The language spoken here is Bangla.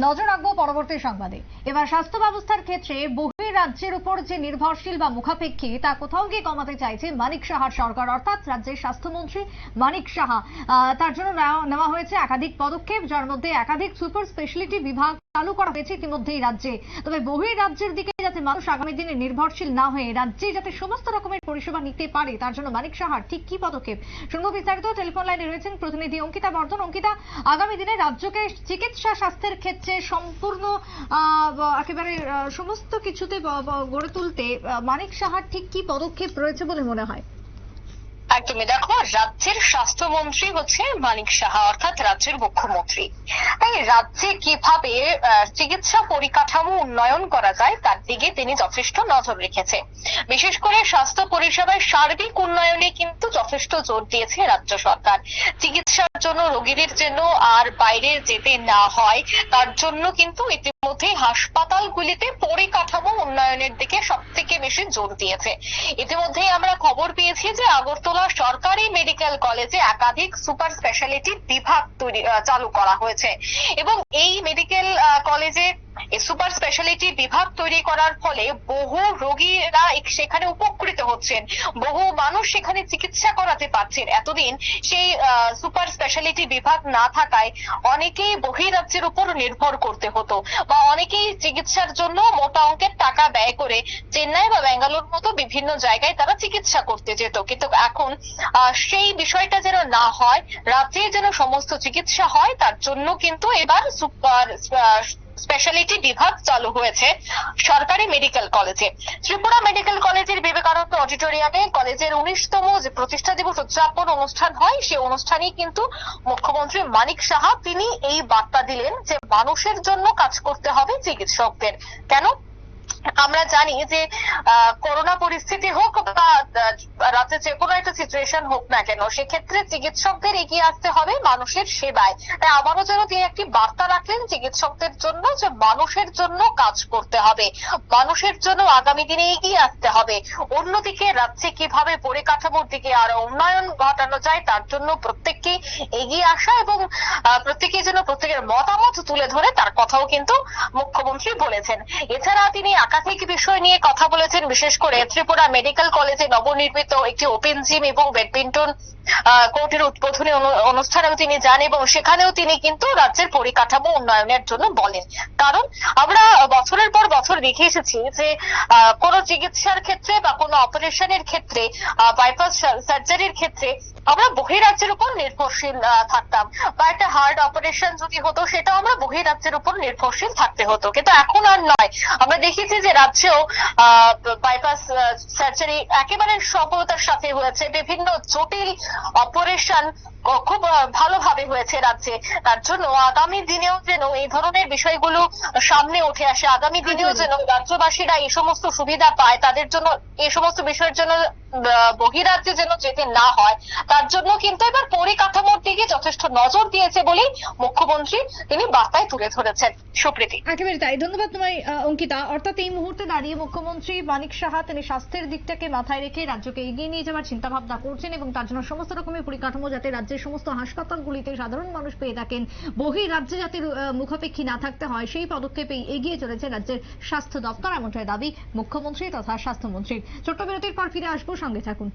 নজর রাখব পরবর্তী সংবাদে। এবার স্বাস্থ্য ব্যবস্থার ক্ষেত্রে রাজ্যের উপর যে নির্ভরশীল বা মুখাপেক্ষী, তা কোথাও গিয়ে কমাতে চাইছে মানিক সাহার সরকার, অর্থাৎ রাজ্যের স্বাস্থ্যমন্ত্রী মানিক সাহা। তার জন্য নেওয়া- হয়েছে একাধিক পদক্ষেপ, যার মধ্যে একাধিক সুপার স্পেশালিটি বিভাগ চালু করা হয়েছে ইতিমধ্যেই রাজ্যে। তবে বহির রাজ্যের দিকে যাতে মানুষ আগামী দিনে নির্ভরশীল না হয়ে রাজ্যে যাতে সমস্ত রকমের পরিষেবা নিতে পারে, তার জন্য মানিক সাহার ঠিক কি পদক্ষেপ? শুনব বিস্তারিত। টেলিফোন লাইনে রয়েছেন প্রতিনিধি অঙ্কিতা বর্ধন। অঙ্কিতা, আগামী দিনে রাজ্যকে চিকিৎসা স্বাস্থ্যের ক্ষেত্রে সম্পূর্ণ একেবারে সমস্ত কিছুতে গড়ে তুলতে মানিক সাহার ঠিক কি পদক্ষেপ রয়েছে বলে মনে হয়? একদমই। দেখো, রাজ্যের স্বাস্থ্যমন্ত্রী হচ্ছে মানিক সাহা, অর্থাৎ রাজ্যের মুখ্যমন্ত্রী। তাই রাজ্যে কীভাবে চিকিৎসা পরিকাঠামো উন্নয়ন করা যায়, তার দিকে তিনি যথেষ্ট নজর রেখেছে। বিশেষ করে স্বাস্থ্য পরিষেবার সার্বিক উন্নয়নে কিন্তু যথেষ্ট জোর দিয়েছে রাজ্য সরকার। চিকিৎসার জন্য রোগীদের জন্য আর বাইরে যেতে না হয়, তার জন্য কিন্তু ইতিমধ্যে হাসপাতালগুলিতে পরিকাঠামো উন্নয়নের দিকে সব থেকে বেশি জোর দিয়েছে। ইতিমধ্যেই আমরা খবর পেয়েছি যে আগরতলা সরকারি মেডিকেল কলেজে একাধিক সুপার স্পেশালিটি বিভাগ তৈরি চালু করা হয়েছে। এবং এই মেডিকেল কলেজে সুপার স্পেশালিটি বিভাগ তৈরি করার ফলে বহু রোগীরা সেখানে উপকৃত হচ্ছেন। বহু মানুষ সেখানে চিকিৎসা করাতে পারছেন। এতদিন সেই সুপার স্পেশালিটি বিভাগ না থাকায় অনেকেই বহিরাজ্যের উপর নির্ভর করতে হতো বা অনেকেই চিকিৎসার জন্য মোটা অঙ্কের টাকা ব্যয় করে চেন্নাই বা ব্যাঙ্গালোর মতো বিভিন্ন জায়গায় তারা চিকিৎসা করতে যেত। কিন্তু এখন সেই বিষয়টা যেন না হয়, রাজ্যে যেন সমস্ত চিকিৎসা হয়, তার জন্য কিন্তু এবার সুপার স্পেশালিটি বিভাগ চালু হয়েছে সরকারি মেডিকেল কলেজে ত্রিপুরা মেডিকেল কলেজের বিবেকানন্দ অডিটোরিয়ামে কলেজের উনিশতম যে প্রতিষ্ঠা দিবস উদযাপন অনুষ্ঠান হয় সেই অনুষ্ঠানেই কিন্তু মুখ্যমন্ত্রী মানিক সাহা তিনি এই বার্তা দিলেন যে মানুষের জন্য কাজ করতে হবে চিকিৎসকদের। কেন? আমরা জানি যে করোনা পরিস্থিতি হোক বা রাজ্যে যে কোনো একটা সিচুয়েশন হোক না কেন, সেক্ষেত্রে চিকিৎসকদের এগিয়ে আসতে হবে মানুষের সেবায়। তাই আবারও যেন তিনি একটি বার্তা রাখলেন চিকিৎসকদের জন্য যে মানুষের জন্য কাজ করতে হবে। মানুষের জন্য আগামী দিনে এগিয়ে আসতে হবে। অন্যদিকে রাজ্যে কীভাবে পরিকাঠামোর দিকে আরও উন্নয়ন ঘটানো যায়, তার জন্য প্রত্যেককে এগিয়ে আসা এবং প্রত্যেকে যেন প্রত্যেকের মতামত তুলে ধরে, তার কথাও কিন্তু মুখ্যমন্ত্রী বলেছেন। এছাড়া তিনি একাধিক বিষয় নিয়ে কথা বলেছেন, বিশেষ করে ত্রিপুরা মেডিকেল কলেজে নবনির্মিত একটি ওপেন জিম এবং ব্যাডমিন্টন কোর্টের উদ্বোধনী অনুষ্ঠানেও তিনি যান এবং সেখানেও তিনি কিন্তু রাজ্যের পরিকাঠামো উন্নয়নের জন্য বলেন। কারণ আমরা বছরের পর বছর দেখে এসেছি যে কোনো চিকিৎসার ক্ষেত্রে বা কোনো অপারেশনের ক্ষেত্রে বাইপাস সার্জারির ক্ষেত্রে আমরা বহিরাজ্যের উপর নির্ভরশীল থাকতাম বা একটা হার্ট অপারেশন যদি হতো সেটা আমরা বহিরাজ্যের উপর নির্ভরশীল থাকতে হতো। কিন্তু এখন আর নয়। আমরা দেখেছি যে রাজ্যেও বাইপাস সার্জারি একেবারে সফলতার সাথে হয়েছে। বিভিন্ন জটিল অপারেশন খুব ভালোভাবে হয়েছে রাজ্যে। তার জন্য আগামী দিনেও যেন এই ধরনের বিষয়গুলো সামনে উঠে আসে, আগামী দিনেও যেন রাজ্যবাসীরা এই সমস্ত সুবিধা পায়, তাদের জন্য, এই সমস্ত বিষয়ের জন্য বহিরাজ্যে যেন যেতে না হয়, তার জন্য কিন্তু এবার পরিকাঠামোর দিকে যথেষ্ট নজর দিয়েছে বলেই মুখ্যমন্ত্রী তিনি বার্তায় তুলে ধরেছেন। সুপ্রীতি। একেবারে তাই। ধন্যবাদ তোমায় অঙ্কিতা। অর্থাৎ এই মুহূর্তে দাঁড়িয়ে মুখ্যমন্ত্রী মানিক সাহা তিনি স্বাস্থ্যের দিকটাকে মাথায় রেখে রাজ্যকে এগিয়ে নিয়ে যাওয়ার চিন্তা ভাবনা করছেন এবং তার জন্য সমস্ত রকমের পরিকাঠামো যাতে রাজ্যের সমস্ত হাসপাতালগুলিতে সাধারণ মানুষ পেয়ে থাকেন, বহির রাজ্যে যাতে মুখাপেক্ষী না থাকতে হয়, সেই পদক্ষেপেই এগিয়ে চলেছে রাজ্যের স্বাস্থ্য দপ্তর, এমনটাই দাবি মুখ্যমন্ত্রী তথা স্বাস্থ্যমন্ত্রীর। ছোট্ট বিরতির পর ফিরে আসব, সঙ্গে থাকুন।